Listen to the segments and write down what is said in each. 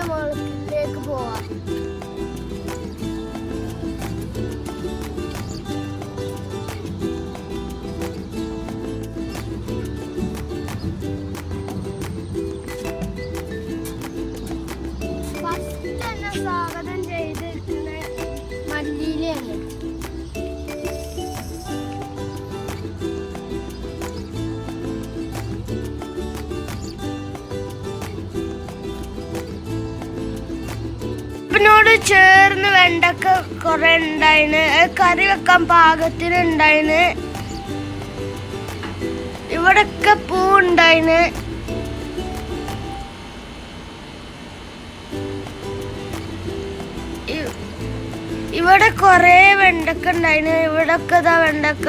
Abone ol. ചേർന്ന് വെണ്ടക്ക കുറെ ഉണ്ടായിന്. കറി വെക്കാൻ പാകത്തിന് ഉണ്ടായിന്. ഇവിടൊക്കെ പൂ ഉണ്ടായിന്. ഇവിടെ കൊറേ വെണ്ടക്ക ഉണ്ടായിന്. ഇവിടൊക്കെ ഇതാ വെണ്ടക്ക.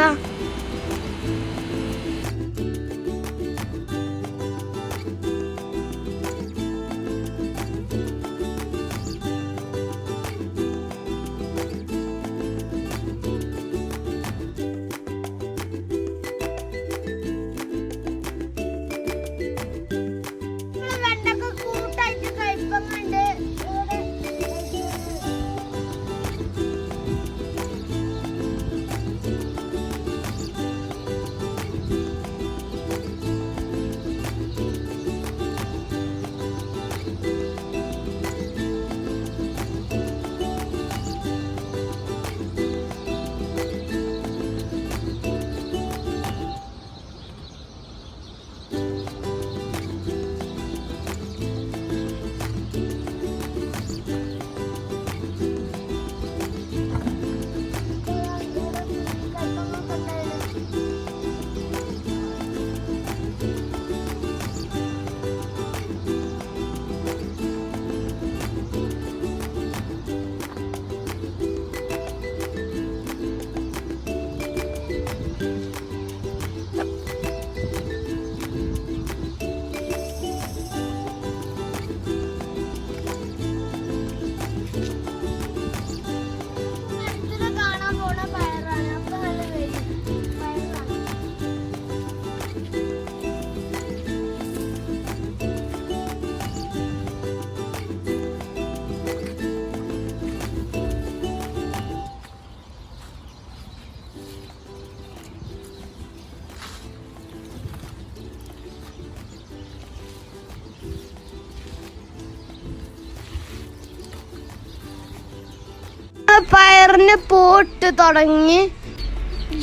പയറിന് പോട്ട് തുടങ്ങി.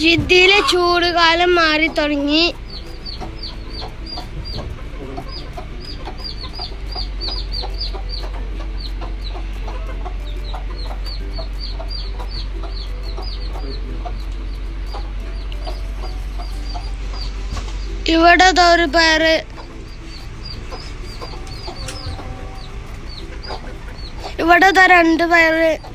ജിദ്ദിയിലെ ചൂടുകാലം മാറി തുടങ്ങി. ഇവിടെ ഒരു പയറ്. ഇവിടെ രണ്ട് പയറ്.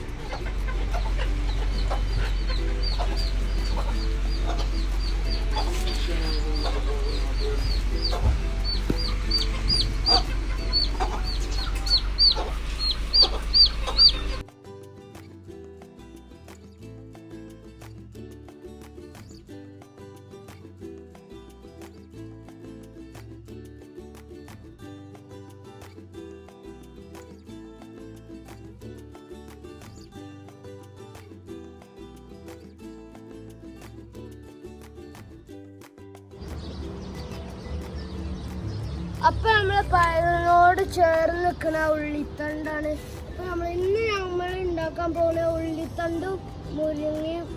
അപ്പൊ നമ്മൾ പയറിനോട് ചേർന്ന് നിൽക്കുന്ന ഉള്ളിത്തണ്ടാണ്. അപ്പൊ നമ്മൾ ഇന്ന് നമ്മൾ ഉണ്ടാക്കാൻ പോകുന്ന ഉള്ളിത്തണ്ടും മുരിങ്ങയും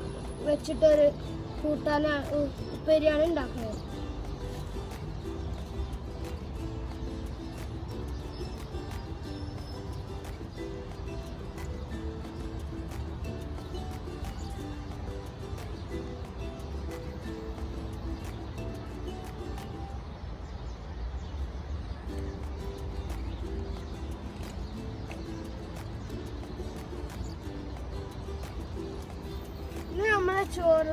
വെച്ചിട്ടൊരു കൂട്ടാനാണ് ഉപ്പേരിയാണ് ഉണ്ടാക്കുന്നത്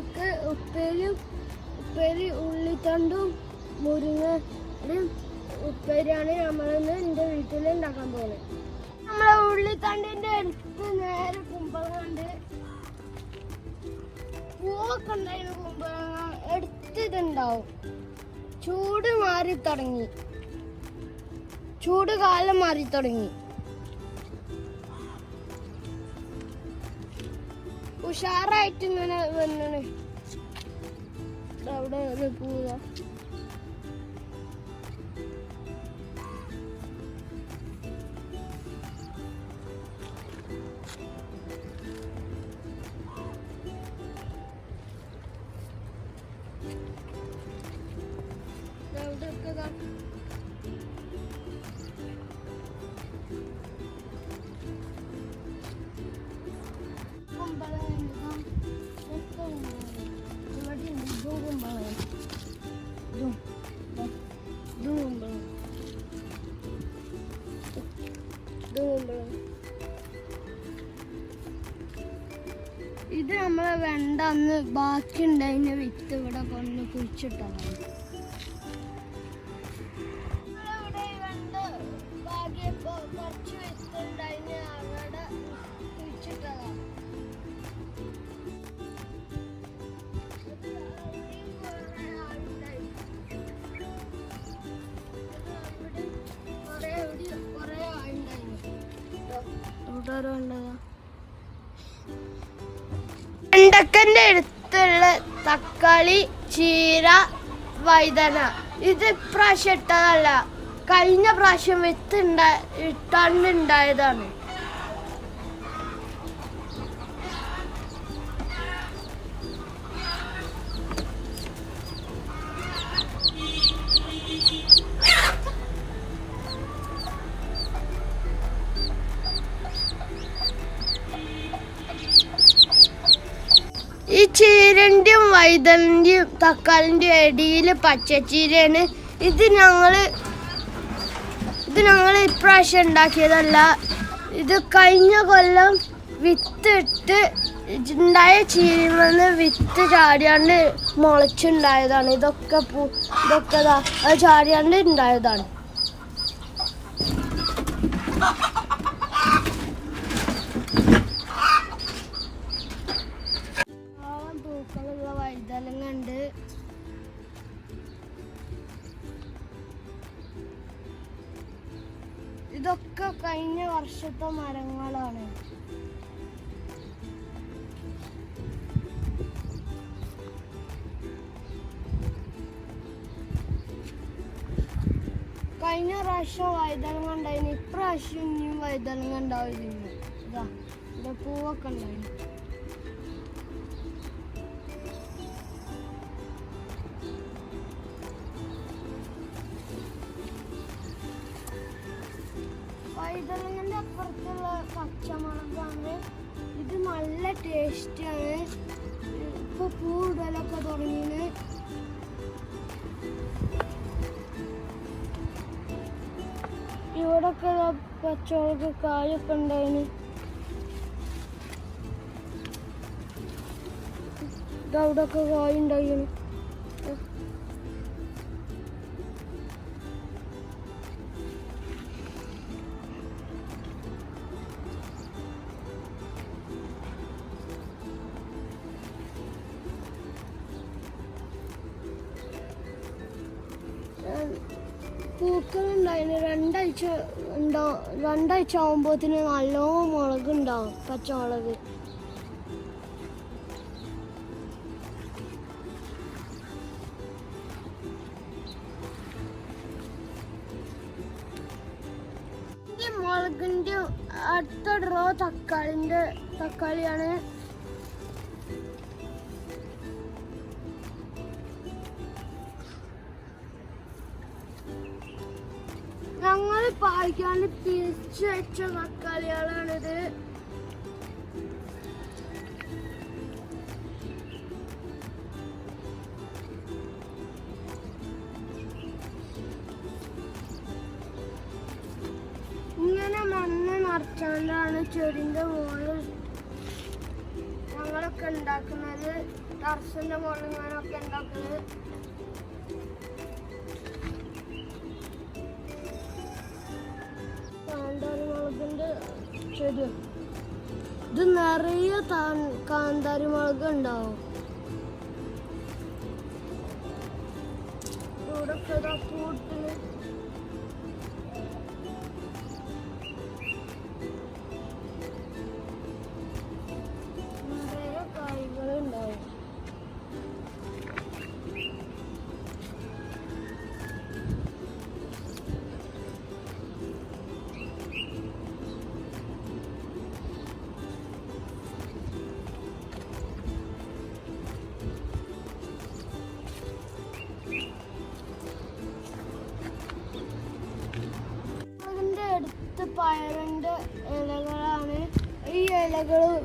ചോറക്ക് ഉപ്പേരിയും ഉപ്പേരി ഉള്ളിത്തണ്ടും മുരിങ്ങയും ഉപ്പേരിയാണ് നമ്മളിന്ന് എന്റെ വീട്ടിൽ ഉണ്ടാക്കാൻ പോകുന്നത് നമ്മളെ ഉള്ളിത്തണ്ടിന്റെ അടുത്ത് നേരെ കുമ്പളമുണ്ട് പൂവൊക്കെ ഉണ്ടായിരുന്ന കുമ്പളങ്ങ എടുത്തിട്ടുണ്ടാവും ചൂട് മാറി തുടങ്ങി. ചൂട് കാലം മാറി തുടങ്ങി. ഉഷാറായിട്ട് ഇങ്ങനെ വന്നണേ. അവിടെ പോവാ വെണ്ട അന്ന് ബാക്കി ഉണ്ടായിരുന്ന വിത്ത് ഇവിടെ കൊണ്ട് കുഴിച്ചിട്ടതാണ്. ഇവിടെ ഈ വെണ്ട വെണ്ടക്കന്റെ അടുത്തുള്ള തക്കാളി ചീര വൈതന ഇത് ഇപ്രാവശ്യം ഇട്ടതല്ല. കഴിഞ്ഞ പ്രാവശ്യം വിത്ത് ഇട്ടാണ്ട് ഉണ്ടായതാണ് ഈ വൈതലിന്റെയും തക്കാളിന്റെയും ഇടയിൽ പച്ചച്ചീരയാണ്. ഇത് ഞങ്ങൾ ഇത് ഞങ്ങൾ ഇപ്രാവശ്യം ഉണ്ടാക്കിയതല്ല. ഇത് കഴിഞ്ഞ കൊല്ലം വിത്തിട്ട് ഉണ്ടായ ചീരമെന്ന് വിത്ത് ചാടിയാണ്ട് മുളച്ചുണ്ടായതാണ്. ഇതൊക്കെ പൂ ഇതൊക്കെ ചാടിയാണ്ട് ഉണ്ടായതാണ്. ഇതൊക്കെ കഴിഞ്ഞ വർഷത്തെ മരങ്ങളാണ്. കഴിഞ്ഞ പ്രാവശ്യം വൈതലങ്ങ ഉണ്ടായിരുന്നു. ഇപ്രാവശ്യം ഇനിയും വൈതലങ്ങ ഉണ്ടാവില്ല. ഇതാ ഇവിടെ പൂവൊക്കെ ഉണ്ടായിരുന്നു. പച്ചമുളകാണ്. ഇത് നല്ല ടേസ്റ്റാണ്. ഇപ്പൊ പൂടലൊക്കെ തുടങ്ങിയത് ഇവിടൊക്കെ പച്ചമുളക് കായൊക്കെ ഉണ്ടായിന്. ഇതവിടൊക്കെ കായ ഉണ്ടായിരുന്നു പൂക്കളുണ്ടായിരുന്നു രണ്ടാഴ്ച ഉണ്ടോ? രണ്ടാഴ്ച ആകുമ്പോത്തിന് നല്ലോ മുളക് ഉണ്ടാവും പച്ചമുളക് മുളകിന്റെ അടുത്ത ഡ്രോ തക്കാളിന്റെ തക്കാളിയാണ്. ഞങ്ങൾ പാലിക്കാണ്ട് തിരിച്ചു വെച്ച തക്കാളികളാണിത്. ഇങ്ങനെ മണ്ണ് നിറച്ചാണ്ടാണ് ചെടിന്റെ മുകളിൽ ഞങ്ങളൊക്കെ ഉണ്ടാക്കുന്നത്. ടർസിന്റെ മുകളിൽ ഞാനൊക്കെ ഉണ്ടാക്കുന്നത്. പക്ഷേത് ഇത് നിറയെ കാന്താരി മുളക് ഉണ്ടാവും. ഇവിടെ കൂട്ടിൽ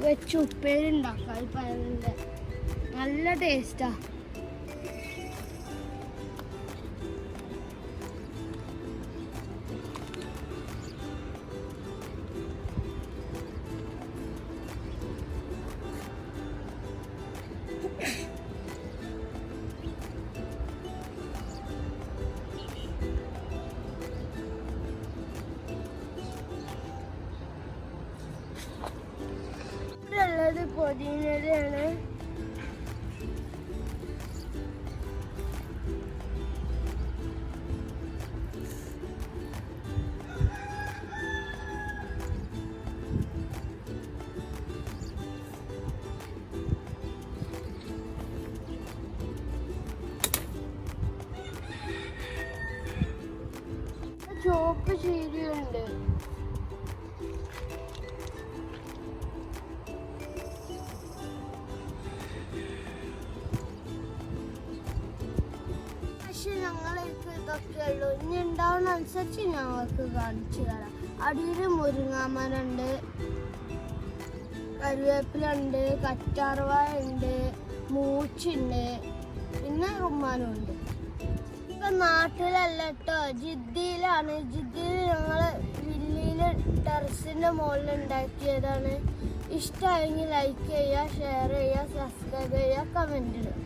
വെച്ച് ഉപ്പേരി ഉണ്ടാക്കാം. അത് നല്ല ടേസ്റ്റാ Koordinelerini Çok bir şey yürüyündü. ഞങ്ങൾക്ക് കാണിച്ചു തരാം. അടിയിൽ മുരിങ്ങാമരുണ്ട് കരുവേപ്പിലുണ്ട് കറ്റാർവാഴ ഉണ്ട് മൂച്ചുണ്ട് പിന്നെ റുമ്മാനും ഉണ്ട്. ഇപ്പൊ നാട്ടിലല്ല കേട്ടോ ജിദ്ദിയിലാണ്. ജിദ്ദിയിൽ ഞങ്ങൾ വില്ലിയിൽ ടെറസിന്റെ മുകളിൽ ഉണ്ടാക്കിയതാണ്. ഇഷ്ടമായെങ്കിൽ ലൈക്ക് ചെയ്യുക ഷെയർ ചെയ്യുക സബ്സ്ക്രൈബ് ചെയ്യുക കമന്റ് ഇടുക.